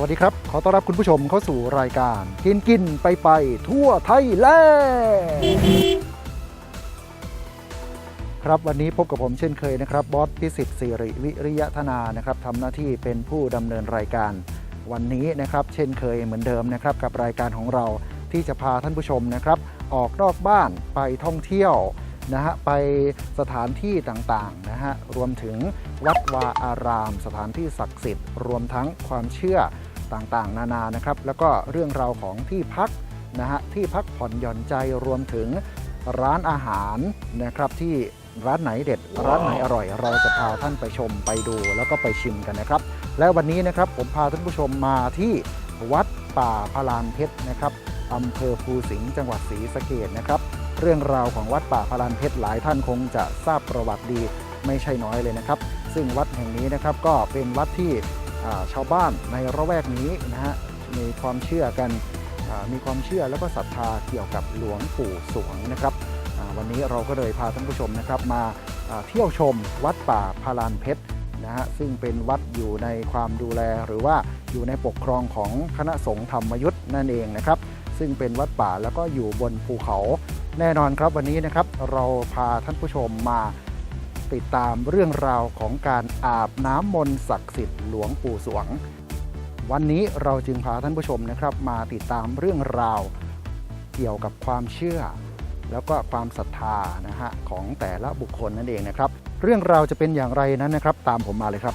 วัสดีครับ ขอต้อนรับคุณผู้ชมเข้าสู่รายการ กินกินไปไปทั่วไทยแลนด์ครับวันนี้พบกับผมเช่นเคยนะครับบอสพิสิทธิ์สิริวิริยธนานะครับทำหน้าที่เป็นผู้ดำเนินรายการวันนี้นะครับ เช่นเคยเหมือนเดิมนะครับ กับรายการของเราที่จะพาท่านผู้ชมนะครับ ออกนอกบ้านไปท่องเที่ยวนะฮะไปสถานที่ต่างๆนะฮะรวมถึงวัดวาอาราม สถานที่ศักดิ์สิทธิ์ รวมทั้งความเชื่อ ต่างๆ นานานะครับ แล้วก็เรื่องราวของที่พักนะฮะที่พักผ่อนหย่อนใจรวมถึงร้านอาหารนะครับที่ร้านไหนเด็ด ร้านไหนอร่อย เราจะพาท่านไปชมไปดูแล้วก็ไปชิมกันนะครับ และวันนี้นะครับผมพาท่านผู้ชมมาที่วัดป่าพลานเพชรนะครับอำเภอภูสิงห์จังหวัดศรีสะเกดนะครับ เรื่องราวของวัดป่าพลานเพชรหลายท่านคงจะทราบประวัติดีไม่ใช่น้อยเลยนะครับ ซึ่งวัดแห่งนี้นะครับก็เป็นวัดที่ ชาวบ้านในระแวกนี้นะฮะมีความเชื่อกันมีความเชื่อแล้วก็ศรัทธาเกี่ยวกับหลวงปู่สวงนะครับวันนี้เราก็เลยพาท่านผู้ชมนะครับมาเที่ยวชมวัดป่าพลานเพชรนะฮะซึ่งเป็นวัดอยู่ในความดูแลหรือว่าอยู่ในปกครองของคณะสงฆ์ธรรมยุทธ์นั่นเองนะครับ ซึ่งเป็นวัดป่าแล้วก็อยู่บนภูเขาแน่นอนครับวันนี้นะครับเราพาท่านผู้ชมมา ติดตามเรื่องราวของการอาบน้ำมนต์ศักดิ์สิทธิ์หลวงปู่สวง วันนี้เราจึงพาท่านผู้ชมนะครับ มาติดตามเรื่องราวเกี่ยวกับความเชื่อ แล้วก็ความศรัทธานะฮะของแต่ละบุคคลนั่นเองนะครับ เรื่องราวจะเป็นอย่างไรนั้นนะครับ ตามผมมาเลยครับ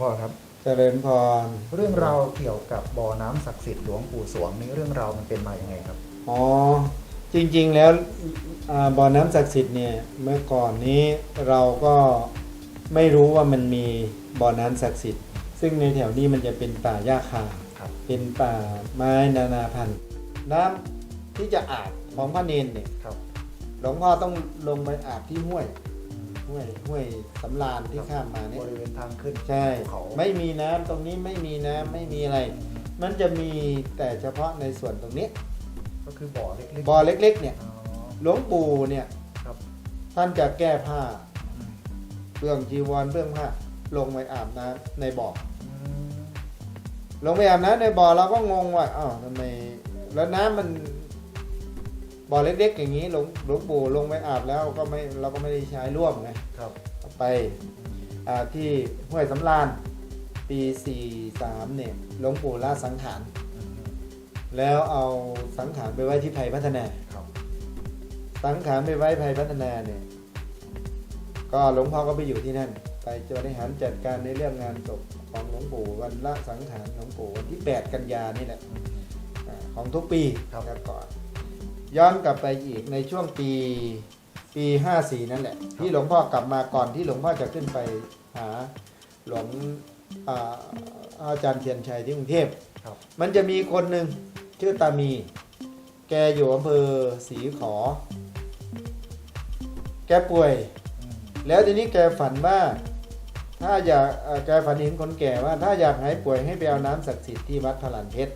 พ่อครับ เจริญพร เรื่องราวเกี่ยวกับบ่อน้ำศักดิ์สิทธิ์หลวงปู่สวงนี้เรื่องราวมันเป็นมาอย่างไงครับ อ๋อ จริงๆแล้วอ่าบ่อน้ำศักดิ์สิทธิ์เนี่ยเมื่อก่อนนี้เราก็ไม่รู้ว่ามันมีบ่อน้ำศักดิ์สิทธิ์ ซึ่งในแถวนี้มันจะเป็นป่าหญ้าคา ครับ เป็นป่าไม้นานาพันธุ์ น้ำที่จะอาบของพระเนนเนี่ย ครับ หลวงพ่อต้องลงไปอาบที่ห้วย ห้วยห้วยสำราญที่ข้ามมาเนี่ยบริเวณทางขึ้นใช่ภูเขาไม่มีน้ำตรงนี้ไม่มีน้ำไม่มีอะไร มันจะมีแต่เฉพาะในส่วนตรงนี้ก็คือบ่อเล็กๆบ่อเล็ก ๆ เนี่ยอ๋อ หลวงปู่เนี่ยครับ ท่านจะแก้ผ้าอืมเปลืองจีวรเปลืองผ้าลงไปอาบน้ำในบ่อ อืมลงไปอาบน้ำในบ่อเราก็งงว่าอ้าวทำไมแล้วน้ำมัน บ่อเล็กๆอย่างนี้หลวงหลวงปู่ลงไปอาบแล้วก็ไม่เราก็ไม่ได้ใช้ร่วมไงครับไปอ่าที่ห้วยสำราญปี43เนี่ยหลวงปู่ละสังขารแล้วเอาสังขารไปไว้ที่ไผ่พัฒนาครับ สังขารไปไว้ไผ่พัฒนาเนี่ย ก็หลวงพ่อก็ไปอยู่ที่นั่น ไปบริหารจัดการในเรื่องงานศพของหลวงปู่วันละสังขารหลวงปู่วันที่ 8 กันยานี่แหละอ่าของทุกปีครับแต่ก่อน ย้อนกลับไปอีกในช่วงปีปี 54 นั่นแหละ ที่หลวงพ่อกลับมาก่อนที่หลวงพ่อจะขึ้นไปหาหลวงอ่าอาจารย์เทียนชัยที่กรุงเทพครับมันจะมีคนหนึ่งชื่อตามี แกอยู่อำเภอศรีขอ แกป่วย แล้วทีนี้แกฝันว่า ถ้าอยากเอ่อแกฝันเห็นคนแก่ว่า ถ้าอยากหายป่วยให้ไปเอาน้ำศักดิ์สิทธิ์ที่วัดพลานเพชร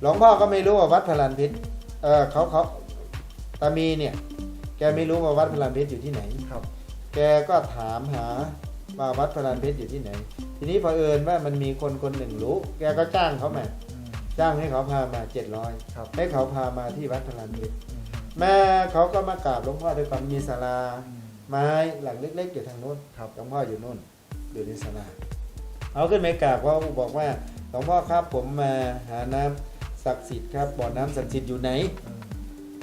หลวงพ่อก็ไม่รู้ว่าวัดพลานเพชรเออเขาเขาตามีเนี่ย แกไม่รู้ว่าวัดพลานเพชรอยู่ที่ไหนครับ แกก็ถามหาว่าวัดพลานเพชรอยู่ที่ไหน ทีนี้พอเผอิญว่ามันมีคนคนหนึ่งรู้ แกก็จ้างเขามาจ้างให้เขาพามาเจ็ดร้อยครับให้เขาพามาที่วัดพลานเพชรแม่เขาก็มากราบหลวงพ่อด้วยความมีศาลาไม้หลังเล็กๆอยู่ทางโน้นครับหลวงพ่ออยู่โน่นอยู่ในศาลาเอาขึ้นไปกราบเขาบอกว่าหลวงพ่อครับผมมาหาน้ำ ศักดิ์สิทธิ์ครับบ่อน้ำศักดิ์สิทธิ์อยู่ไหน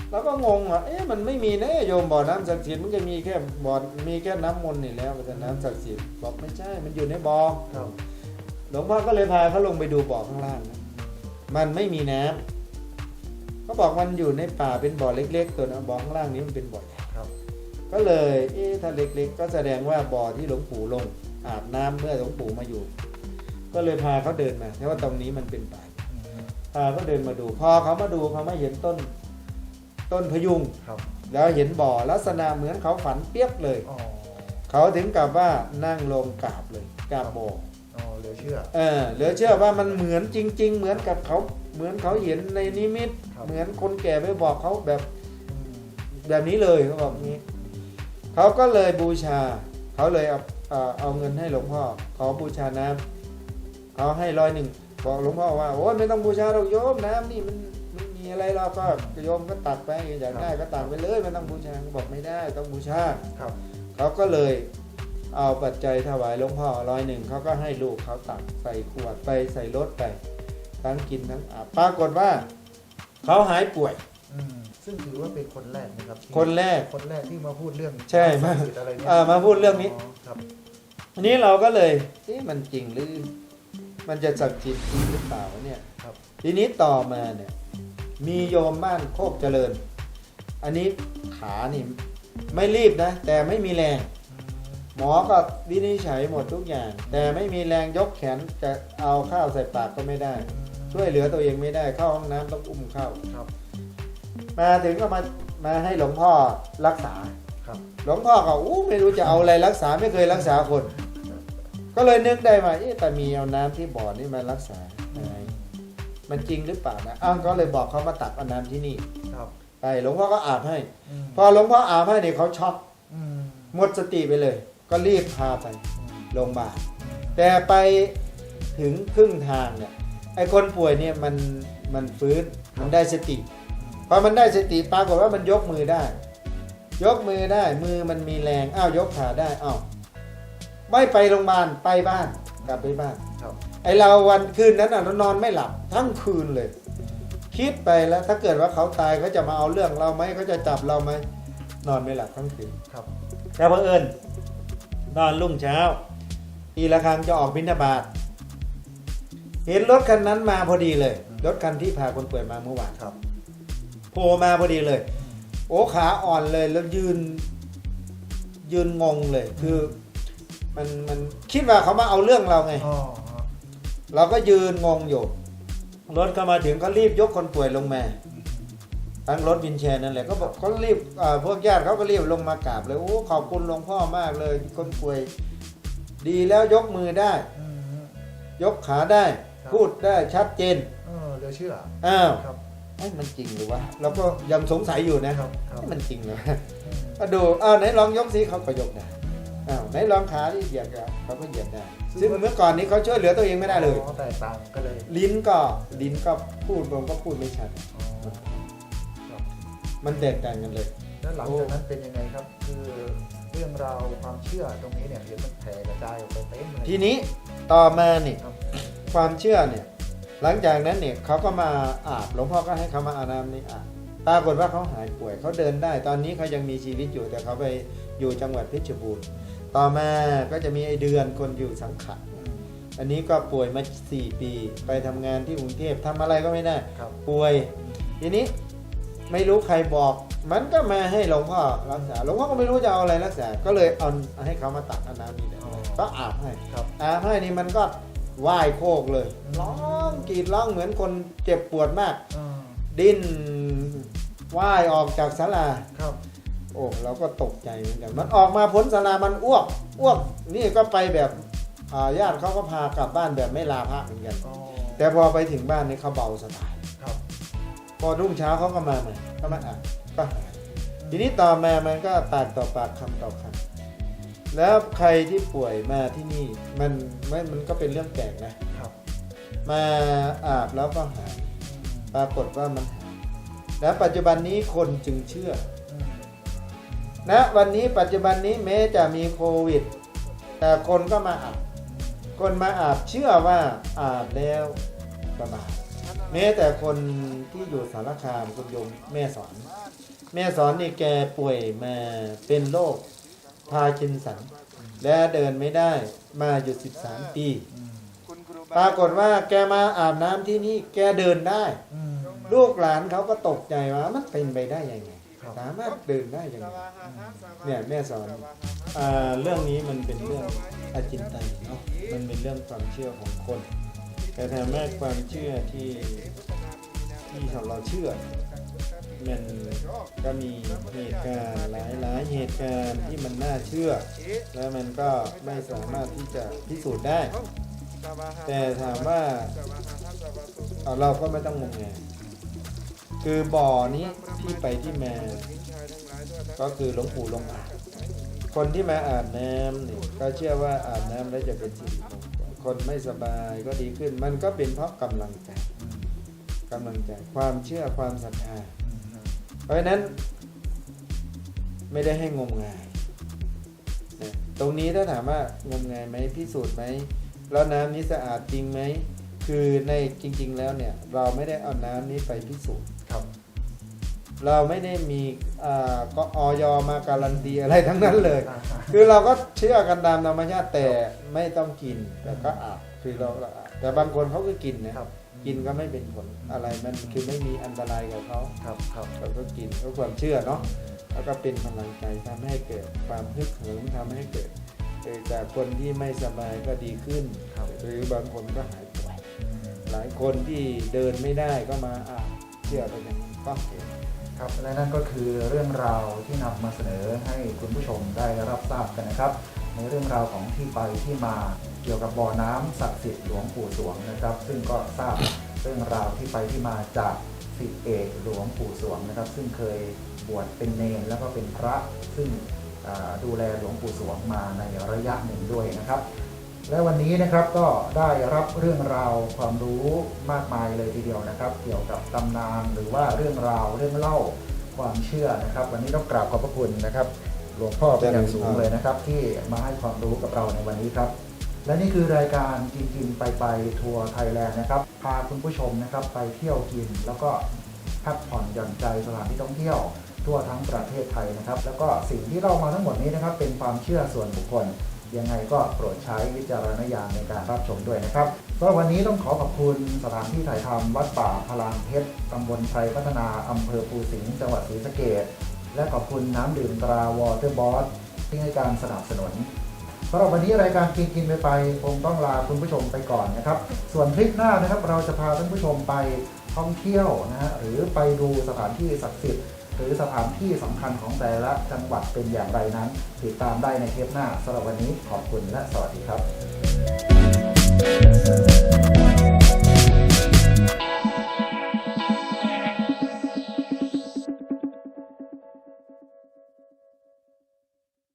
เราก็งงอะเอ๊ะมันไม่มีนะโยมบ่อน้ำศักดิ์สิทธิ์มันจะมีแค่บ่อมีแค่น้ำมนต์นี่แล้วมันจะน้ำศักดิ์สิทธิ์บอกไม่ใช่มันอยู่ในบ่อครับหลวงพ่อก็เลยพาเขาลงไปดูบ่อข้างล่างนะมันไม่มีน้ำเขาบอกมันอยู่ในป่าเป็นบ่อเล็ก ๆ ตัวนะบ่อข้างล่างนี้มันเป็นบ่อใหญ่ครับก็เลย เอ๊ะถ้าเล็ก ๆ ก็แสดงว่าบ่อที่หลวงปู่ลงอาบน้ำเมื่อหลวงปู่มาอยู่ ก็เลยพาเขาเดินมาแต่ว่าตรงนี้มันเป็นป่า พาเขาเดินมาดูพอเขามาดูเขาไม่เห็นต้นต้นพยุงครับ แล้วเห็นบ่อลักษณะเหมือนเขาฝันเปียกเลยอ๋อเขาถึงกับว่านั่งลงกราบเลยกราบบ่ออ๋อเหลือเชื่อเออเหลือเชื่อว่ามันเหมือนจริง ๆ เหมือนกับเขาเหมือนเขาเห็นในนิมิตครับเหมือนคนแก่ไปบอกเขาแบบแบบนี้เลยเขาบอกนี้เขาก็เลยบูชา เขาเลยเอาเอาเอาเงินให้หลวงพ่อขอบูชาน้ำเขาให้ร้อยหนึ่ง บอกหลวงพ่อว่าโอ้ยไม่ต้องบูชาหรอกโยมน้ำนี่มันไม่มีอะไรหรอกก็โยมก็ตักไปอยากได้ก็ตักไปเลยไม่ต้องบูชาเขาบอกไม่ได้ต้องบูชาครับเขาก็เลยเอาปัจจัยถวายหลวงพ่อร้อยหนึ่งเขาก็ให้ลูกเขาตักใส่ขวดไปใส่รถไปทั้งกินทั้งอาบปรากฏว่าเขาหายป่วยอืมซึ่งถือว่าเป็นคนแรกนะครับที่คนแรกคนแรกที่มาพูดเรื่องใช่ศักดิ์สิทธิ์อะไรเนี่ยเอ่อมาพูดเรื่องนี้ครับอันนี้เราก็เลยเอ๊ะมันจริงหรือ มันจะศักดิ์สิทธิ์จริงหรือเปล่าเนี่ยครับทีนี้ต่อมาเนี่ยมีโยมบ้านโคกเจริญ อันนี้ขานี่ไม่รีบนะ แต่ไม่มีแรง หมอก็วินิจฉัยหมดทุกอย่าง แต่ไม่มีแรงยกแขนจะเอาข้าวใส่ปากก็ไม่ได้ ช่วยเหลือตัวเองไม่ได้เข้าห้องน้ำต้องอุ้มเข้าครับ มาถึงก็มามาให้หลวงพ่อรักษาครับ หลวงพ่อก็อู้ไม่รู้จะเอาอะไรรักษาไม่เคยรักษาคน ก็เลยนึกได้ว่าเอ๊ะแต่มีเอาน้ำที่บ่อนี่มารักษายังไงมันจริงหรือเปล่านะอ้าวก็เลยบอกเขามาตักเอาน้ำที่นี่ครับไปหลวงพ่อก็อาบให้มพอหลวงพ่ออาบให้เนี่ยเขาช็อกอืมหมดสติไปเลย ก็รีบพาไปโรงพยาบาลแต่ไปถึงครึ่งทางเนี่ยไอ้คนป่วยเนี่ยมันมันฟื้นมันได้สติพอมันได้สติปรากฏว่ามันยกมือได้ ยกมือได้มือมันมีแรงอ้าวยกขาได้อ้าว ไม่ไปโรงพยาบาลไปบ้านกลับไปบ้านครับไอเราวันคืนนั้นน่ะเรานอนไม่หลับทั้งคืนเลย คิดไปแล้วถ้าเกิดว่าเขาตายเขาจะมาเอาเรื่องเราไหมเขาจะจับเราไหมนอนไม่หลับทั้งคืนครับแต่เพอเอิญนอนรุ่งเช้าอีละครังจะออกบิณฑบาตเห็นรถคันนั้นมาพอดีเลย รถคันที่พาคนป่วยมาเมื่อวานครับโผล่มาพอดีเลย โอ้ขาอ่อนเลยแล้วยืน ยืนงงเลย คือ มันมันคิดว่าเขามาเอาเรื่องเราไง อ๋อเราก็ยืนงงอยู่ รถก็มาถึงก็รีบยกคนป่วยลงมาทั้งรถวินแชร์นั่นแหละก็บอกเขารีบอ่าพวกญาติเขาก็รีบลงมากราบเลยโอ้ขอบคุณหลวงพ่อมากเลย คนป่วย ดีแล้วยกมือได้ อืม ยกขาได้ ครับ พูดได้ชัดเจนเออเหลือเชื่อ อ้าวครับ เอ้ยมันจริงหรือวะเราก็ยังสงสัยอยู่นะครับ ครับ เอ้ยมันจริงเหรอ อืมก็ดูอ้าวไหนลองยกสิเขาก็ยกได้ อ้าวไหนลองขาที่เหยียดกันเขาก็เหยียดได้ซึ่งเมื่อก่อนนี้เขาช่วยเหลือตัวเองไม่ได้เลยอ๋อแตกต่างก็เลยลิ้นก็ลิ้นก็พูดผมก็พูดไม่ชัดอ๋อครับมันแตกต่างกันเลย แล้วหลังจากนั้นเป็นยังไงครับ คือเรื่องราวความเชื่อตรงนี้เนี่ยเห็นมันแผ่กระจายออกไปเต็มเลยทีนี้ต่อมานี่ครับความเชื่อเนี่ย หลังจากนั้นเนี่ยเขาก็มาอาบหลวงพ่อก็ให้เขามาอาบน้ำนี่อาบปรากฏว่าเขาหายป่วยเขาเดินได้ ตอนนี้เขายังมีชีวิตอยู่แต่เขาไปอยู่จังหวัดเพชรบูรณ์ ต่อมาก็จะมีไอเดือนคนอยู่สังขะอืมอันนี้ก็ป่วยมา 4 ปี ไปทำงานที่กรุงเทพทำอะไรก็ไม่ได้ครับป่วย ทีนี้ไม่รู้ใครบอก มันก็มาให้หลวงพ่อรักษาหลวงพ่อก็ไม่รู้จะเอาอะไรรักษา ก็เลยเอาให้เขามาตักเอาน้ำนี่แหละอ๋อก็อาบให้ครับอาบให้นี่มันก็ว่ายโคกเลยร้องกรีดร้องเหมือนคนเจ็บปวดมากอ่าดิ้นว่ายออกจากศาลาครับ โอ้เราก็ตกใจเหมือนกันมันออกมาพ้นศาลามันอ้วกอ้วกนี่ก็ไปแบบอ่าญาติเขาก็พากลับบ้านแบบไม่ลาพระเหมือนกันอ๋อแต่พอไปถึงบ้านนี่เขาเบาสบายครับพอรุ่งเช้าเขาก็มาใหม่ก็มาอ่านก็หายทีนี้ต่อมามันก็ปากต่อปากคำต่อคำแล้วใครที่ป่วยมาที่นี่มันไม่มันก็เป็นเรื่องแปลกนะครับ มาอาบแล้วก็หายปรากฏว่ามันหายและปัจจุบันนี้คนจึงเชื่อ อืมณวันนี้ปัจจุบันนี้แม้จะมีโควิด แต่คนก็มาอาบคนมาอาบเชื่อว่าอาบแล้วสบายแม้แต่คนที่อยู่สารคามคุณโยมแม่สอน แม่สอนนี่แกป่วยมาเป็นโรคพาร์กินสัน และเดินไม่ได้มาอยู่13 ปีอืมปรากฏว่าแกมาอาบน้ำที่นี่แกเดินได้ ลูกหลานเขาก็ตกใจว่ามันเป็นไปได้ยังไง สามารถเดินได้ยังไงเนี่ยแม่สอนอาเรื่องนี้มันเป็นเรื่องอาจินไตยเนาะมันเป็นเรื่องความเชื่อของคน แต่ถ้าแม่ความเชื่อที่ที่เราเชื่อมันก็มีเหตุการณ์หลายหลายๆเหตุการณ์ที่มันน่าเชื่อ แล้วมันก็ไม่สามารถที่จะพิสูจน์ได้ แต่ถามว่าเอ่อเราก็ไม่ต้องงมงาย คือบ่อนี้ที่ไปที่มาก็คือหลวงปู่ลงอาบคนที่มาอาบน้ำนี่ก็เชื่อว่าอาบน้ำแล้วจะเป็นสิริมงคลคนไม่สบายก็ดีขึ้น มันก็เป็นเพราะกำลังใจกำลังใจความเชื่อความศรัทธาเพราะฉะนั้น ไม่ได้ให้งมงายตรงนี้ถ้าถามว่างมงายไหมพิสูจน์ไหมแล้วน้ำนี้สะอาดจริงไหมคือในจริง ๆ แล้วเนี่ย เราไม่ได้เอาน้ำนี้ไปพิสูจน์ ครับ เราไม่ได้มีอ่าก็ออยมาการันตีอะไรทั้งนั้นเลยอ่าคือเราก็เชื่อกันตามธรรมชาติแต่ไม่ต้องกินแต่ก็อาบคือเราเราอาบแต่บางคนเขาก็กินนะครับ กินก็ไม่เป็นผลอะไรมันคือไม่มีอันตรายกับเขาครับครับเราก็กินเพราะความเชื่อเนาะแล้วก็เป็นกำลังใจทำให้เกิดความฮึกเหิมทำให้เกิดเอ่อจากคนที่ไม่สบายก็ดีขึ้นครับหรือบางคนก็หายป่วยหลายคนที่เดินไม่ได้ก็มาอ่านเชื่อไปอย่างนั้ก็เห็นครับและนั่นก็คือเรื่องราวที่นำมาเสนอให้คุณผู้ชมได้รับทราบกันนะครับ ในเรื่องราวของที่ไปที่มาเกี่ยวกับบ่อน้ำศักดิ์สิทธิ์หลวงปู่สวงนะครับ ซึ่งก็ทราบเรื่องราวที่ไปที่มาจากสิทธิเอกหลวงปู่สวงนะครับ ซึ่งเคยบวชเป็นเนรแล้วก็เป็นพระซึ่งอ่าดูแลหลวงปู่สวงมาในระยะหนึ่งด้วยนะครับ และวันนี้นะครับก็ได้รับเรื่องราวความรู้มากมายเลยทีเดียวนะครับ เกี่ยวกับตำนานหรือว่าเรื่องราวเรื่องเล่าความเชื่อนะครับ วันนี้ต้องกราบขอบพระคุณนะครับ หลวงพ่อเป็นอย่างสูงเลยนะครับ ที่มาให้ความรู้กับเราในวันนี้ครับ และนี่คือรายการกินกินไปไปทัวร์ไทยแลนด์นะครับพาคุณผู้ชมนะครับไปเที่ยวกินแล้วก็พักผ่อนหย่อนใจสถานที่ท่องเที่ยวทั่วทั้งประเทศไทยนะครับ แล้วก็สิ่งที่เรามาทั้งหมดนี้นะครับ เป็นความเชื่อส่วนบุคคล ยังไงก็โปรดใช้วิจารณญาณในการรับชมด้วยนะครับสำหรับวันนี้ต้องขอขอบคุณสถานที่ถ่ายทำวัดป่าพลานเพชรตำบลไทยพัฒนาอำเภอภูสิงห์จังหวัดศรีสะเกษและขอบคุณน้ำดื่มตราวอเตอร์บอสที่ให้การสนับสนุนสำหรับวันนี้รายการกินกินไปไปคงต้องลาคุณผู้ชมไปก่อนนะครับ ส่วนคลิปหน้านะครับเราจะพาท่านผู้ชมไปท่องเที่ยวนะฮะหรือไปดูสถานที่ศักดิ์สิทธิ์ หรือสถานที่สำคัญของแต่ละจังหวัดเป็นอย่างไรนั้น ติดตามได้ในเทปหน้าสำหรับวันนี้ขอบคุณและสวัสดีครับ